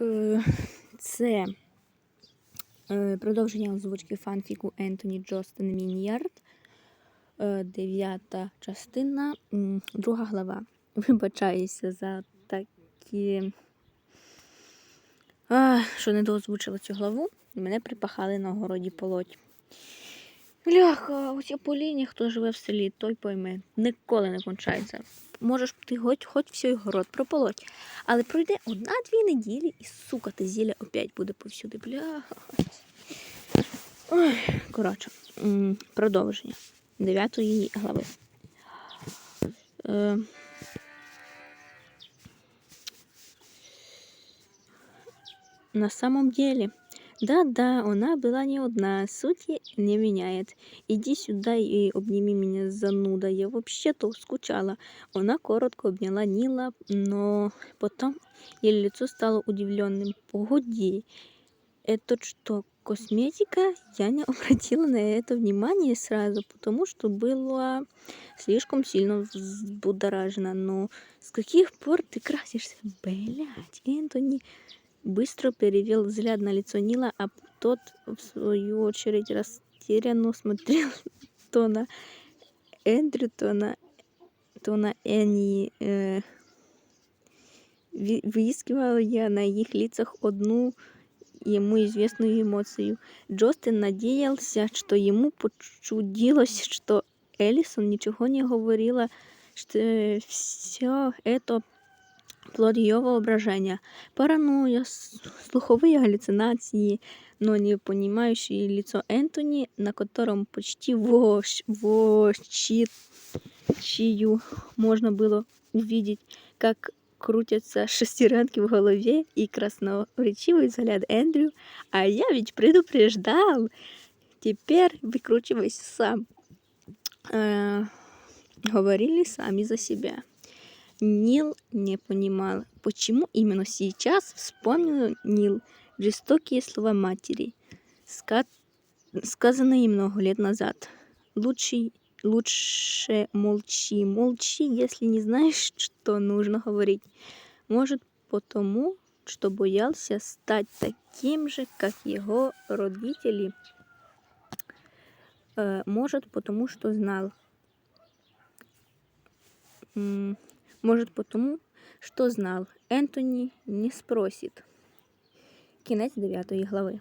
Е, Це е, продовження озвучки фанфіку Ентоні Джостин Міньярд. Е, Дев'ята частина, друга глава. Вибачаюся за такі. А, що не доозвучила цю главу. Мене припахали на городі полоть. Бляха, оці поління, хто живе в селі, той пойме, ніколи не кончається. Можеш ти хоч, хоч всій город прополоть. Але пройде одна-дві неділі і, сука, те зілля опять буде повсюди. Ой, коротше, продовження дев'ятої глави. Е, На самом деле, да-да, она была не одна, сути не меняет. Иди сюда и обними меня, зануда. Я вообще-то скучала. Она коротко обняла Нила, но потом ее лицо стало удивленным. Погоди, это что, косметика? Я не обратила на это внимание сразу, потому что была слишком сильно взбудоражена. Но с каких пор ты красишься? Блять, Энтони быстро перевел взгляд на лицо Нила, а тот, в свою очередь, растерянно смотрел то на Эндрю, то на, то на Энни. Э, выискивала я на их лицах одну ему известную эмоцию. Джостин надеялся, что ему почудилось, что Элисон ничего не говорила, что все это плод ее воображения. Паранойя, с- слуховые галлюцинации, но не понимающее лицо Энтони, на котором почти вощ, чью можно было увидеть, как крутятся шестеренки в голове и красноречивый взгляд Эндрю. А я ведь предупреждал. Теперь выкручивайся сам. Э, говорили сами за себя. Нил не понимал, почему именно сейчас вспомнил Нил жестокие слова матери, ска- сказанные много лет назад. Лучше, лучше молчи, молчи, если не знаешь, что нужно говорить. Может, потому, что боялся стать таким же, как его родители. Э, может, потому, что знал. Может, потому, що знав, Ентоні не спросить. Кінець 9 глави.